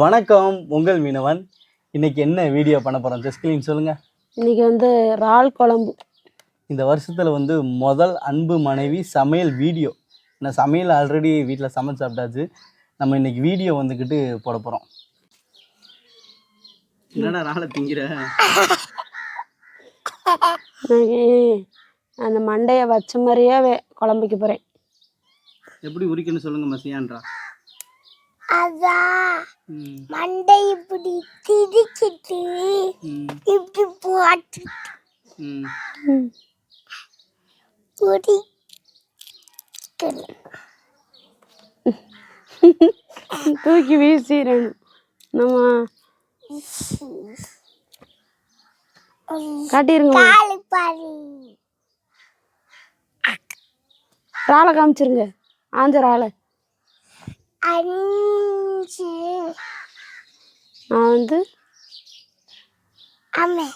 வணக்கம் உங்கள் மீனவன். இன்னைக்கு என்ன வீடியோ பண்ண போகிறோம் ஜஸ்கிலின் சொல்லுங்கள் இன்னைக்கு வந்து இறால் குழம்பு. இந்த வருஷத்தில் வந்து முதல் அன்பு மனைவி சமையல் வீடியோ நான் சமையல் ஆல்ரெடி வீட்டில் சமைச்சு சாப்பிட்டாச்சு. நம்ம இன்னைக்கு வீடியோ வந்துக்கிட்டு போட போகிறோம் என்னடா திங்கிற? அந்த மண்டையை வச்ச மாதிரியே குழம்புக்கு போகிறேன் எப்படி உரிக்கணும் சொல்லுங்க மசியான்றா. அதான் மண்டை இப்படி திரிச்சிட்டு இப்படி போட்டு. பொடி தூக்கி வீசிடணும் நம்ம காட்டிருங்க. இறாலை காமிச்சிருங்க. ஆஞ்ச இறாலை அஞ்சு. நான் வந்து அம்மே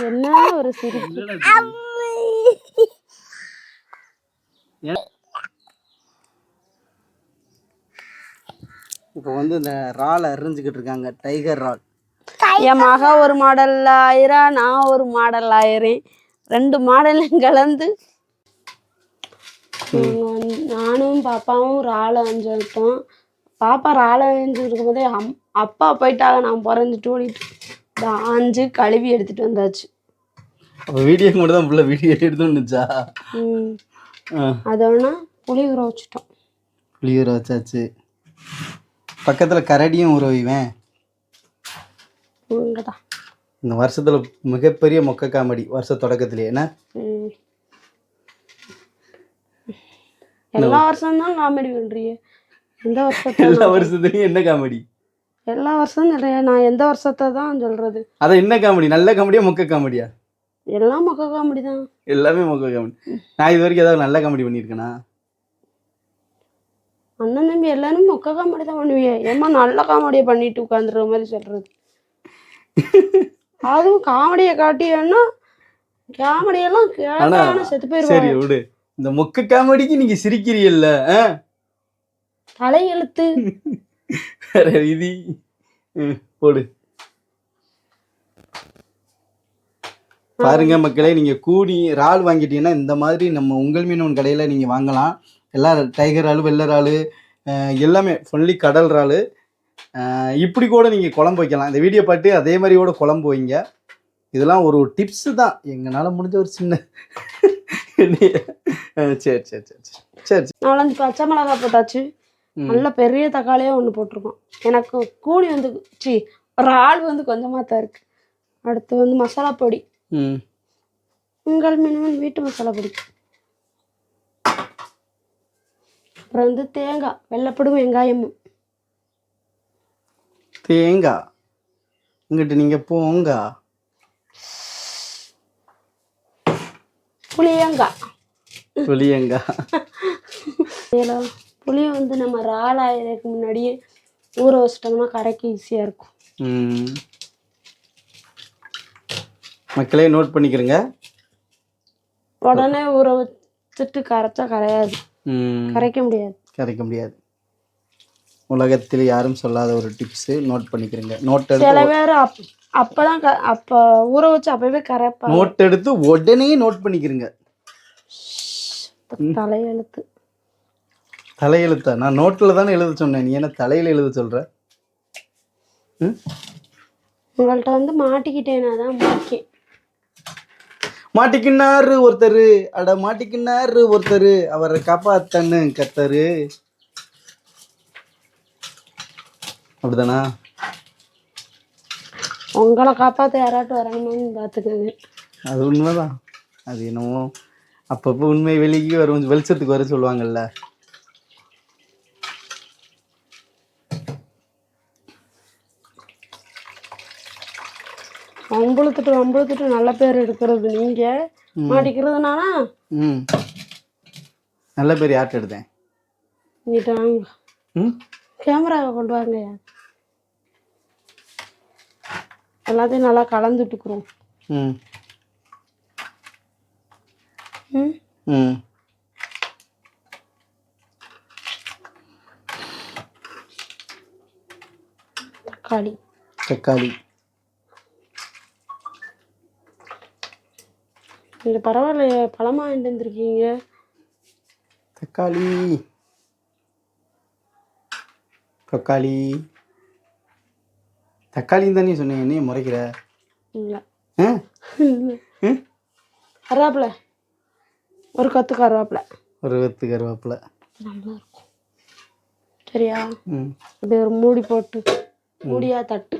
என்ன ஒரு சிரிப்பு? இப்போ வந்து இந்த ரால் அரிஞ்சுக்கிட்டு இருக்காங்க டைகர் ரால். என் மக ஒரு மாடல் ஆயிரா நான் ஒரு மாடல் ஆயிரேன் ரெண்டு மாடலும் கலந்து நானும் பாப்பாவும் ராளை அஞ்சு வைப்போம் பாப்பா ராளை அஞ்சு இருக்கும்போதே அம் அப்பா போயிட்டாங்க. நான் பிறந்துட்டு ஓடிட்டு ஆஞ்சு கழுவி எடுத்துட்டு வந்தாச்சு. அப்போ வீடியோக்கு மட்டும் தான் ஃபுல்லாக வீடியோ எடுத்துன்னுச்சா ம். ஆ. அதோடனா புளி ஊற வச்சுட்டோம். புளியூர வச்சாச்சு. பக்கத்தில் கரடியும் உறவிவேன் இங்கே தான் இந்த வருஷத்தில் மிகப்பெரிய மொக்க காமெடி வருஷ தொடக்கத்திலே. என்ன ம். எல்லா வருஷம் தான் காமெடி பண்றீங்க எந்த வருஷத்தை எல்லா வருஷத்துலையும் என்ன காமெடி எல்லா வருஷம் சொல்றேன் நான் எந்த வருஷத்தை தான் சொல்றது? அதான் என்ன காமெடி நல்ல காமெடியா மொக்க காமெடியா எல்லாம் மொக்க காமெடி தான். எல்லாமே மொக்க காமெடி நான் இது வரைக்கும் ஏதாவது நல்ல காமெடி பண்ணியிருக்கேனா? அண்ணன் தம்பி எல்லாரும் மொக்க காமெடி தான் பண்ணுவீங்க ஏமா நல்ல காமெடியை பண்ணிட்டு உட்காந்துருக்க மாதிரி சொல்றது? அதுவும் காமெடியை காட்டியன்னா காமெடியெல்லாம் கேட்டான செத்து சரி போயிருவாங்க விடு. இந்த மொக்க காமெடிக்கு நீங்க சிரிக்கிறீல்ல? தலையெழுத்து விதி. போடு. பாருங்க மக்களே நீங்க கூடி இறால் வாங்கிட்டீங்கன்னா இந்த மாதிரி நம்ம உங்கள் மீனவன் கடையில நீங்க வாங்கலாம். எல்லா டைகர் இறாலு வெள்ளை இறாலு எல்லாமே ஃபுல்லி கடல் இறாலு. இப்படி கூட நீங்க குழம்பு வைக்கலாம். இந்த வீடியோ பார்த்து அதே மாதிரி கூட குழம்பு வைங்க. இதெல்லாம் ஒரு டிப்ஸ் தான். எங்களால முடிஞ்ச ஒரு சின்ன சரி சரி சரி சரி. நாலஞ்சு பச்சை மிளகாய் போட்டாச்சு. நல்ல பெரிய தக்காளியே ஒன்று போட்டிருக்கோம். எனக்கு கூலி வந்து சி ஒரு ஆள் வந்து கொஞ்சமாக தான் இருக்கு. அடுத்து வந்து மசாலா பொடி. ம். உங்கள் மினிமம் வீட்டு மசாலா பொடி. அப்புறம் வந்து தேங்காய் வெள்ளைப்படும் வெங்காயமும். தேங்காய். இங்கிட்டு நீங்க போங்க. புளியங்காய் புளியங்காய் இதில் புளியை வந்து நம்ம ரால் ஆயிரதுக்கு முன்னாடியே ஊற வச்சிட்டோம்னா கரைக்க ஈஸியாக இருக்கும். மக்களே நோட் பண்ணிக்கிறங்க. உடனே ஊற வச்சுட்டு கரைச்சா கரையாது. கரைக்க முடியாது. கரைக்க முடியாது. உலகத்தில் யாரும் சொல்லாத ஒரு டிப்ஸு நோட் பண்ணிக்கிறங்க. நோட் சில பேர் அப்பதான் க அப்போ ஊற வச்சு அப்பவே கரைப்பாங்க. நோட் எடுத்து உடனே நோட் பண்ணிக்கிறங்க. தலையெழுத்து. தலையெழுத்தா? நான் நோட்டில் தானே எழுத சொன்னேன். நீ என்ன தலையில் எழுத சொல்ற? ம்? உங்கள்கிட்ட வந்து மாட்டிக்கிட்டேனா தான் முக்கியம் மாட்டிக்கினாரு ஒருத்தர். அட மாட்டிக்கினாரு ஒருத்தர். அவரை காப்பாத்தன்னு கத்தரு. அப்படிதானா? உங்களை காப்பாற்ற யாராட்டும் வரணுமான்னு பார்த்துக்கோங்க அது உண்மைதான். அது என்னமோ அப்பப்போ உண்மை வெளியே வரும். வெளிச்சத்துக்கு வர சொல்லுவாங்கல்ல. வம்புழுத்துட்டு வம்புழுத்துட்டு நல்ல பேர் எடுக்கிறது நீங்க. மாட்டிக்கிறதுனால? ம். நல்ல பேர் யார்கிட்ட எடுத்தேன்? இங்கிட்ட வாங்க. ம்? கேமராவை கொண்டு வாங்க. எல்லாத்தையும் நல்லா கலந்துட்டுக்குறோம் ம். தக்காளி. தக்காளி. இது பரவாயில்லையே பழமா வந்துருக்கீங்க. தக்காளி. தக்காளி. தக்காளின்னு தானே சொன்னேன் என்னைய முறைக்கிற இல்லை. கருவேப்பிலை. ஒரு கொத்து கருவேப்பிலை. ஒரு வெத்து கருவேப்பிலை. நல்லா இருக்கும். சரியா? ம். அப்படியே ஒரு மூடி போட்டு மூடியா தட்டு.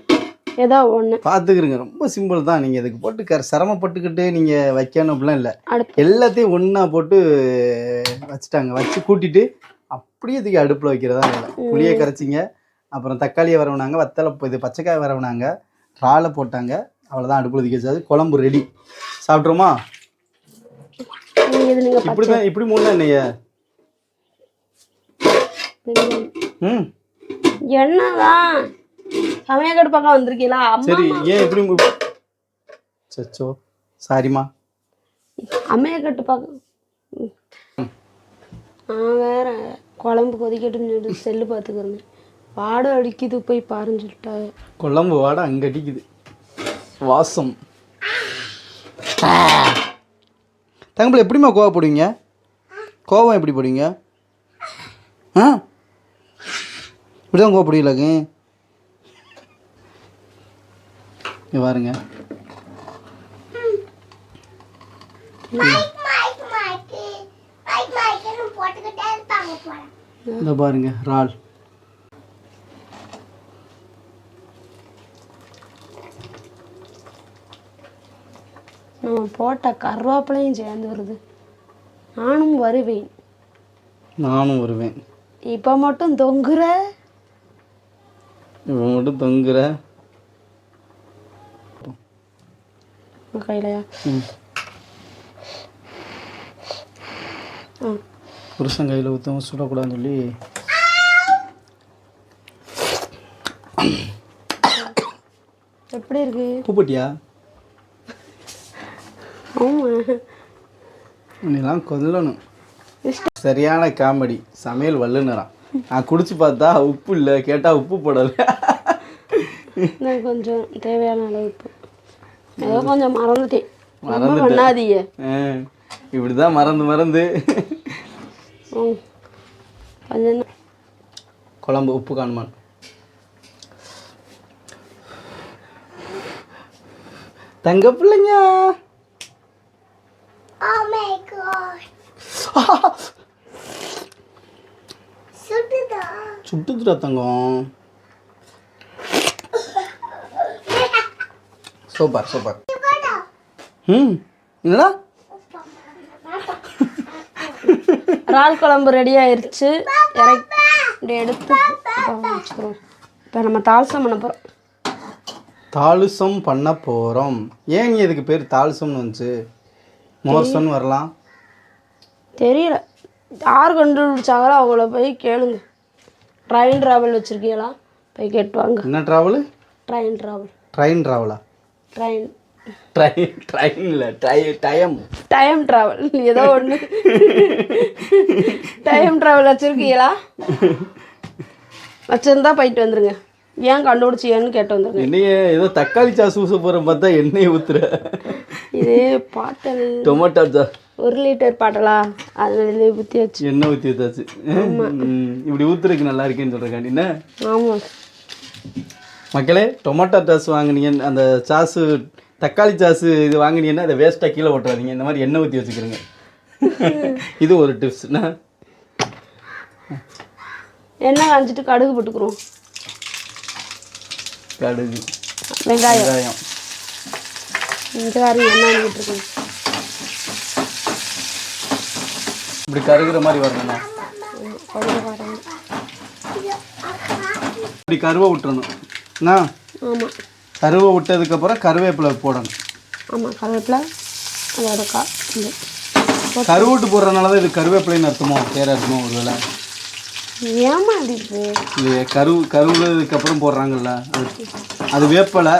ஏதோ ஒன்று பார்த்துக்கிறங்க ரொம்ப சிம்பிள் தான். நீங்கள் இதுக்கு போட்டு கர சிரமப்பட்டுக்கிட்டு நீங்கள் வைக்கணும் அப்படிலாம் இல்லை. எல்லாத்தையும் ஒன்றா போட்டு வச்சுட்டாங்க. வச்சு கூட்டிட்டு அப்படியே தூக்கி அடுப்பில் வைக்கிறதா வேலை. புளியை கரைச்சிங்க. அப்புறம் தக்காளியை வரவுனாங்க வத்தலை இது பச்சைக்காய் வரவுனாங்க இறாலை போட்டாங்க அவ்வளோதான் அடுப்பில் தூக்கி வச்சாது குழம்பு ரெடி சாப்பிட்ருமா இப்படி தான் இப்படி மூணு என்னைய ம். என்னதான்? சமயக்கட்டு பக்கம் வந்திருக்கீங்களா? சரி ஏன் இப்படி சச்சோ சாரிம்மா. அம்மையக்கட்டு பக்கம். ம். நான் வேற குழம்பு கொதிக்கட்டும்னு சொல்லிட்டு செல்லு பார்த்துக்கிறேன். வாடை அடிக்குது போய் பாருன்னு சொல்லிட்டாங்க குழம்பு வாடை அங்கே அடிக்குது. வாசம். தங்கப்பில் எப்படிம்மா கோவம் போடுவீங்க? கோவம் எப்படி போடுவீங்க? ஆ? இப்படி தான் கோவப்படுவீங்களாங்க இங்க பாருங்க. மைக் மைக் மைக்கு மைக் மைக்குன்னு போட்டுக்கிட்டே இருப்பாங்க போல இந்த பாருங்க இறால் நம்ம போட்ட கருவேப்பிலையும் சேர்ந்து வருது. நானும் வருவேன். நானும் வருவேன். இப்போ மட்டும் தொங்குற? இவன் மட்டும் தொங்குற? கையிலையா? புருஷன் கையில் ஊற்றவும் சுடக்கூடாதுன்னு சொல்லி. எப்படி இருக்கு? பூப்பட்டியா ஆமாம் உன்னெல்லாம் கொல்லணும் சரியான காமெடி. சமையல் வல்லுனரான் நான் குடிச்சு பார்த்தா உப்பு இல்லை கேட்டால் உப்பு போடலை. நான் கொஞ்சம் தேவையான அளவு உப்பு. ஏதோ கொஞ்சம் மறந்துட்டேன். மறந்துட்ட. பண்ணாதீங்க. இப்படி தான் மறந்து மறந்து. குழம்பு உப்பு காணுமான். தங்க பிள்ளைங்க. Oh my god. சுடுதா சுட்டுதுடா தங்கம். Super super. ம் என்னடா? இறால் குழம்பு ரெடி ஆயிருச்சு. இறக்கி எடுத்து வச்சுக்கிறோம். இப்போ நம்ம தால்சம் பண்ண போகிறோம் தாலுசம் பண்ண போகிறோம் ஏன் நீ இதுக்கு பேர் தாலுசம்னு வந்துச்சு? மோர்சன் வரலாம். தெரியல. யார் கண்டுபிடிச்சாங்களோ அவங்கள போய் கேளுங்க. ட்ரெயின் ட்ராவல் வச்சுருக்கீங்களா? போய் கேட்டு வாங்க என்ன ட்ராவலு ட்ரெயின் ட்ராவல் ட்ரெயின் ட்ராவலா ட்ரெயின் ட்ரெயின் ட்ரெயினில் டை டைம் டைம் ட்ராவல் ஏதோ ஒன்று டைம் ட்ராவல் வச்சுருக்கீங்களா? வச்சுருந்தா போயிட்டு வந்துருங்க. ஏன் கண்டுபிடிச்சியன்னு கேட்டு வந்துருங்க. என்னைய ஏதோ தக்காளி சாஸ் ஊச பார்த்தா எண்ணெயை ஊற்றுற இது பாட்டல். டொமேட்டோ சாஸ் ஒரு லிட்டர் பாட்டலா? அதில் இது ஊற்றி வச்சு. எண்ணெய் ஊற்றி ஊற்றாச்சு இப்படி ஊற்றுறதுக்கு நல்லா இருக்கேன்னு சொல்கிறேன் என்ன? ஆமாம் மக்களே டொமேட்டோ சாஸ் வாங்குனீங்க அந்த சாஸு தக்காளி சாஸு இது வாங்குனீங்கன்னா அதை வேஸ்ட்டாக கீழே ஓட்டுறாதீங்க இந்த மாதிரி எண்ணெய் ஊற்றி வச்சுக்கிறோங்க. இது ஒரு டிப்ஸ்னா எண்ணெய் காஞ்சிட்டு கடுகு போட்டுக்கிறோம். கடுகு. வெங்காயம். வெங்காயம். இந்த காரம் எண்ணெய் விட்டுருக்கோம் இப்படி கருகிற மாதிரி வரணுமா இப்படி கருவை விட்டுறணும். என்ன ஆமாம் கருவை விட்டதுக்கப்புறம் கருவேப்பிலை போடணும். ஆமாம் கருவேப்பிலை அதோட கா கருவட்டு போடுறதுனால தான் இது கருவேப்பிலைன்னு அர்த்தமோ பேர் அர்த்தமோ ஒரு வேளை. ஏமா இது கரு கருவுலதுக்கப்புறம் போடுறாங்கல்ல. அது வேப்பலை.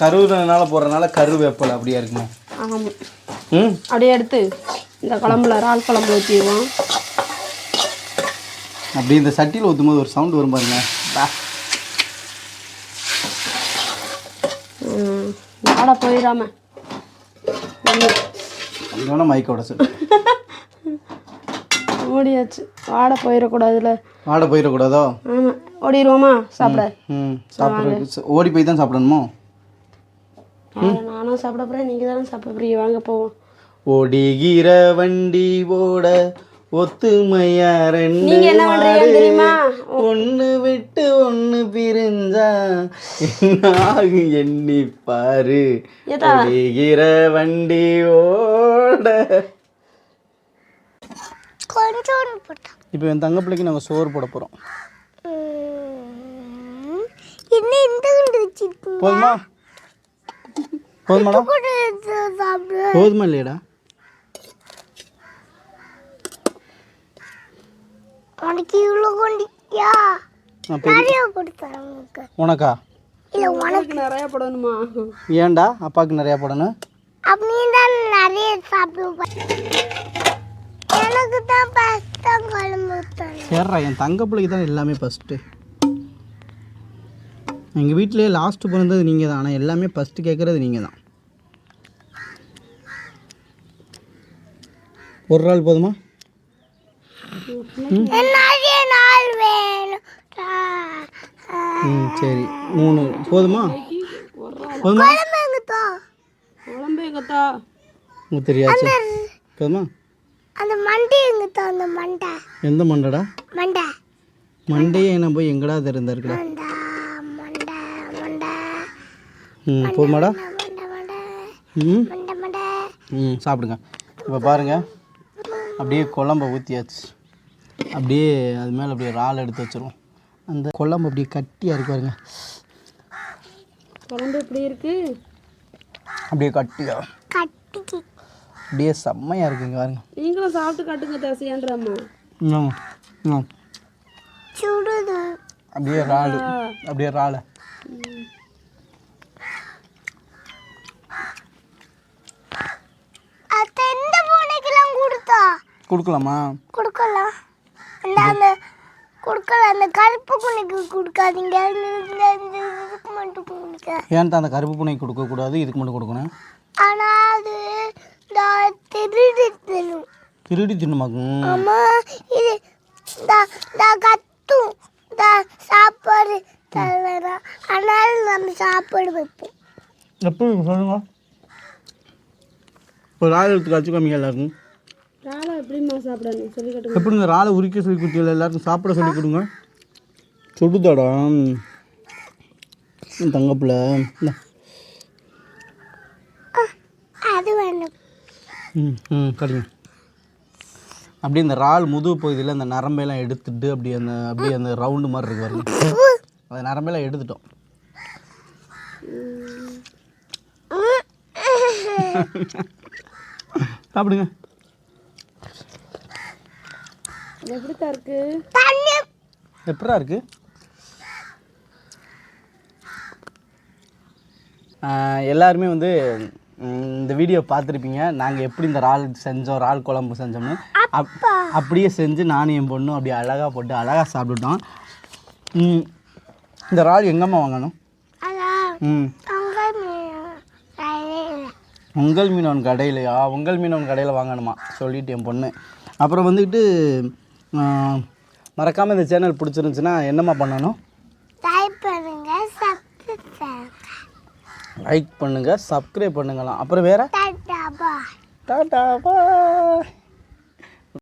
கருவுனால போடுறதுனால கரு வேப்பலை அப்படியா இருக்குமோ. ஆமாம் ம்? அப்படியே எடுத்து இந்த குழம்புல இறால் குழம்புல ஊற்றிடுவோம் அப்படி இந்த சட்டியில் ஊற்றும் போது ஒரு சவுண்ட் வரும் பாருங்க. வாடா போயிடாம. அங்கே மைக்கோட சொல்லு ஓடியாச்சு. வாடா போயிடக்கூடாதுல ஆட போயிடக்கூடாதோ? ஆமாம் ஓடிடுவோமா? சாப்பிட. ம் சாப்பிட்றதுக்கு ஓடி போய் தான் சாப்பிடணுமோ? வாடா, நானும் சாப்பிட போகிறேன் நீங்கள் தானே சாப்பிட போறீங்க. வாங்க போவோம். ஓடுகிற வண்டி ஓட ஒத்துமையா ரெண்டு நீங்க என்ன பண்றீங்க தெரியுமா? ஒன்று விட்டு ஒன்று பிரிஞ்சா என்ன ஆகும் எண்ணி பாரு? ஓடுகிற வண்டி ஓட கொஞ்சோண்டு போட்டா. இப்போ என் தங்க பிள்ளைக்கு நாங்கள் சோறு போட போகிறோம் என்ன இந்த குண்டு வச்சிருக்கீங்க? போதுமா? போதுமாடா? போதுமா இல்லையாடா? உனக்கு இவ்வளோ கொண்டியா நிறைய கொடுத்தேன் உனக்கு. உனக்கா? இல்லை உனக்கு. நிறைய போடணுமா? ஏன்டா? அப்பாவுக்கு நிறையா போடணும். அப்ப நீ தான் நிறைய சாப்பிடுவ. எனக்கு தான் பஸ்தான் குழம்பு ஊத்தணும் சேர்றா என் தங்க பிள்ளைக்கு தான் எல்லாமே ஃபஸ்ட்டு எங்கள் வீட்டிலேயே லாஸ்ட்டு பிறந்தது நீங்கள் தான் ஆனால் எல்லாமே ஃபஸ்ட்டு கேட்குறது நீங்கள் தான் ஒரு நாள் போதுமா. ம்? சரி. மூணு. போதுமா? போதுமா? குழம்பு தெரியாச்சு? போதுமா? அந்த மண்டை எங்கத்தோ அந்த மண்டை? எந்த மண்டடா? மண்டை. மண்டையே என்ன போய் எங்கடா திறந்தா இருக்குடா மண்டை மண்டை மண்டை. ம் மண்டை ம். மண்டை மண்டை. ம் சாப்பிடுங்க. இப்போ பாருங்கள் அப்படியே குழம்ப ஊற்றியாச்சு அப்படியே அது மேலே அப்படியே இறால் எடுத்து வச்சிருவோம். அந்த குழம்பு அப்படியே கட்டியாக இருக்கு பாருங்க. குழம்பு எப்படி இருக்கு? அப்படியே கட்டியாக கட்டிக்கு அப்படியே செம்மையாக இருக்குங்க பாருங்க. நீங்களும் சாப்பிட்டு காட்டுங்க தசையான்றம்மா. அப்படியே இறால் அப்படியே கொடுத்தா? கொடுக்கலாமா? கொடுக்கலாம். அந்த அந்த கொடுக்கல அந்த கருப்பு பூனைக்கு கொடுக்காதீங்க. இதுக்கு மட்டும் கொடுக்க ஏன்டா அந்த கருப்பு பூனை கொடுக்கக்கூடாது? இதுக்கு மட்டும் கொடுக்கணும். ஆனா அது இந்த திருடி தரும் திருடி தின்னுமாக்கும்? ஆமா இது இந்த கத்தும். இந்த சாப்பாடு தரலாம் அதனால நம்ம சாப்பாடு வைப்போம். எப்படி சொல்லுங்க. ஒரு இறால் எடுத்து கம்மியாக எல்லாருக்கும். ராலா எப்படிம்மா சாப்பிடணும் சொல்லி காட்டுங்க எப்படி இந்த இறாலை உரிக்க சொல்லி கொடுத்தீங்க எல்லாருக்கும் சாப்பிட சொல்லி கொடுங்க. சுடுதாடா. என் தங்கப்பில் இந்தா. அது வேணும் ம் ம் கடிங்க அப்படியே இந்த இறால் முதுகு பகுதியில் அந்த நரம்பெல்லாம் எடுத்துட்டு அப்படியே அந்த அப்படியே அந்த ரவுண்டு மாதிரி இருக்கு பாருங்க. அந்த நரம்பெல்லாம் எடுத்துட்டோம். சாப்பிடுங்க. எப்படித்தான் இருக்கு? தண்ணி. எப்படா இருக்கு? எல்லாருமே வந்து இந்த வீடியோ பார்த்துருப்பீங்க. நாங்கள் எப்படி இந்த இறால் செஞ்சோம் இறால் குழம்பு செஞ்சோம்னு. அப் அப்படியே செஞ்சு நானும் என் பொண்ணும் அப்படியே அழகாக போட்டு அழகாக சாப்பிட்டுட்டோம். இந்த இறால் எங்கம்மா வாங்கணும்? ம். உங்கள் மீனவன் கடையிலையா? உங்கள் மீனவன் கடையில் வாங்கணுமா? சொல்லிட்டு என் பொண்ணு. அப்புறம் வந்துக்கிட்டு மறக்காமல் இந்த சேனல் பிடிச்சிருந்துச்சுன்னா என்னம்மா பண்ணணும்? லைக் பண்ணுங்கள் சப்ஸ்கிரைப் பண்ணுங்களாம் அப்புறம் வேறு? டாடா பாய் டாடா பாய்